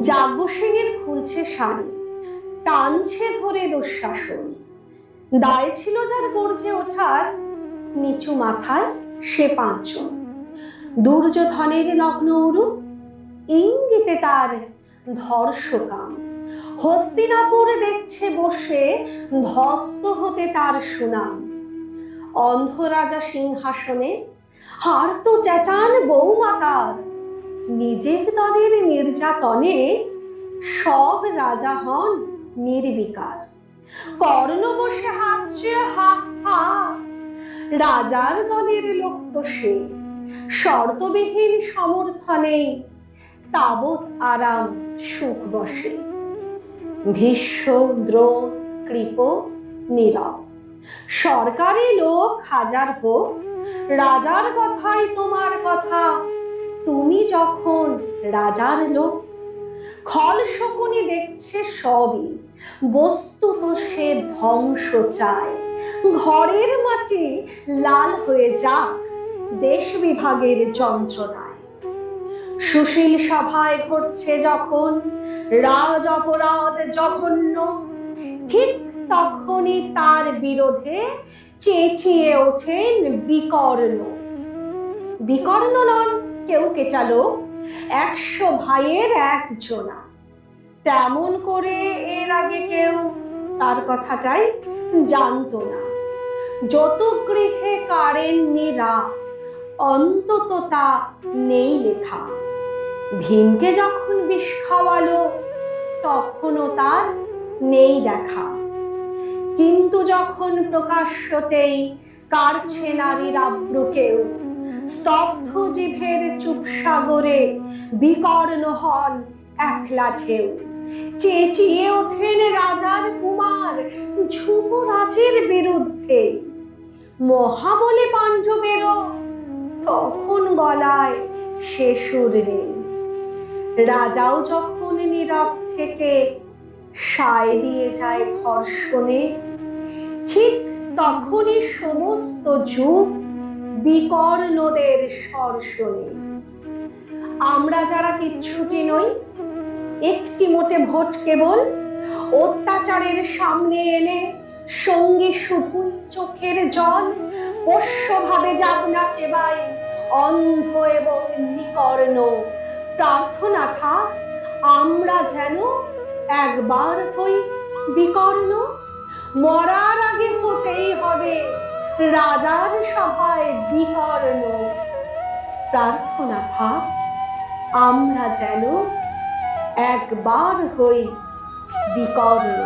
যাজ্ঞসেনের খুলছে শাড়ি, টানছে ধরে দুঃশাসন। দায় ছিল যার গর্জে ওঠার, নিচু মাথায় সে পাঁচজন। দুর্যোধনের নগ্ন উরু ইঙ্গিতে তার ধর্ষকাম। হস্তিনাপুর দেখছে বসে ধস্ত হতে তার সুনাম। অন্ধ রাজা সিংহাসনে হার তো চেঁচান বউ বৌমাতার। নিজের দলের নির্যাতনে সব রাজা হন নির্বিকার। কর্ণ বসে হাসছে, হা হা। রাজার দলের লোক তো সে। শর্তবিহীন সমর্থনে তাবৎ আরাম, সুখ বসে। ভীষ্ম, দ্রোণ, কৃপ, নীরব। সরকারি লোক হাজার হোক, রাজার কথাই তোমার কথা। তুমি যখন রাজার লোক, খল শকুনি দেখছে সবই, বস্তু তো সে ধ্বংস চায়। ঘরের মাটি লাল হয়ে যাক, দেশ বিভাগের যন্ত্রণায়। সুশীল সভায় ঘটছে যখন, রাজ অপরাধ জঘন্য, ঠিক তখনই তার বিরোধে চেঁচিয়ে ওঠেন বিকর্ণ। বিকর্ণ নন, কেউ কেটালো একশো ভাইয়ের একজনা তেমন করে এর আগে কেউ তার কথাটাই জানতো না। যত গৃহে কারেননি রা অন্তত তা নেই লেখা। ভীমকে যখন বিষ খাওয়ালো, তখনও তার নেই দেখা। কিন্তু যখন প্রকাশ্যতেই কারছে নারীর আব্রু কেউ স্তব্ধ জিভের চুপ সাগরে বিকর্ণ হন একলা ঢেউ। চেঁচিয়ে ওঠেন রাজার কুমার ধ্রুবরাজের বিরুদ্ধে। মহাবলে পাণ্ডবেরও তখন গলায় সে সুর নেই। রাজাও যখন নীরব থেকে সায় দিয়ে যায় ধর্ষণে। ঠিক তখনই সমস্ত যুগ বিকর্ণদের সর্ষণে আমরা যারা কিচ্ছুটি নই, একটি মোটে ভোট কেবল অত্যাচারের সামনে এলে সঙ্গে শুধুই চোখের জল, পোষ্যভাবে যাবনা চেবাই অন্ধ এবং নিকর্ণ। প্রার্থনা থাক, আমরা যেন একবার হই বিকর্ণ, মরার আগে হতেই হবে রাজার সভায় বিকর্ণ প্রার্থনা ভাব আমরা যেন একবার হই বিকর্ণ।